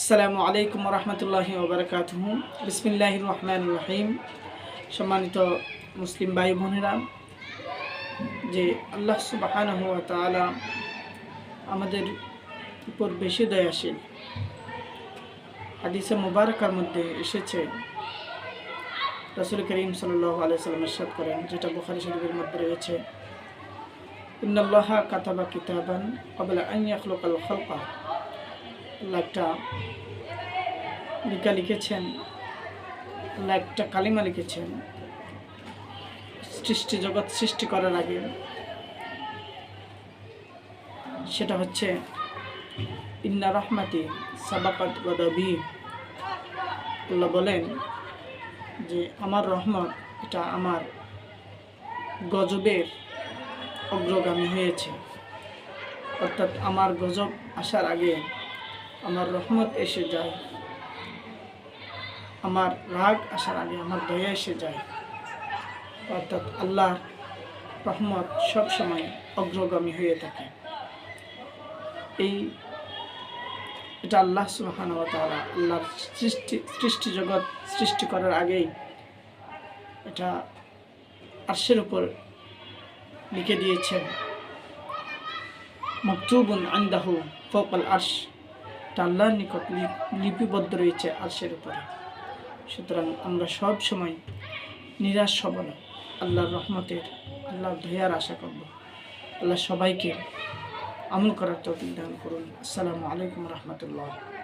আসসালামু আলাইকুম রহমতুল্লাহ ওবরাকাত বিসমিল্লাহ রহমান রহিম সম্মানিত মুসলিম ভাই বোনেরা যে আল্লাহ সুবাহান হুয়া তালা আমাদের উপর বেশি দয়াশীল হাদিসে মুবারকার মধ্যে এসেছে রসুল করিম সাল্লাহ আলাইসাল্লাম ইরশাদ করেন যেটা বুখারি শরীফের মধ্যে রয়েছে ইন্নাল্লাহ কাতাবা কিতাবান কবলা আন ইয়াখলুকাল খালকা আল্লাহ একটা লিখা লিখেছেন আল্লাহ কালিমা লিখেছেন। সৃষ্টি জগৎ সৃষ্টি করার আগে সেটা হচ্ছে, ইন্না রহমাতি সাবাকাত গদবি আল্লাহ বলেন যে, আমার রহমত এটা আমার গজবের অগ্রগামী হয়েছে। অর্থাৎ আমার গজব আসার আগে আমার রহমত এসে যায়। আমার রাগ আসার আগে আমার দয়া এসে যায়। অর্থাৎ আল্লাহর রহমত সবসময় অগ্রগামী হয়ে থাকে। এই এটা আল্লাহ সুবাহান তালা আল্লাহর সৃষ্টি সৃষ্টি জগৎ সৃষ্টি করার আগেই এটা আর্শের উপর লিখে দিয়েছেন। মকতুবুন আন্দাহু ফকল আর্শ। আল্লাহর নিকট লিপিবদ্ধ রয়েছে আরশের উপরে। সুতরাং আমরা সব সময় নিরাশ হব না। আল্লাহর রহমতের, আল্লাহর দয়ার আশা করব। আল্লাহ সবাইকে আমল করার তৌফিক দান করুন। আসসালামু আলাইকুম রহমতুল্লাহ।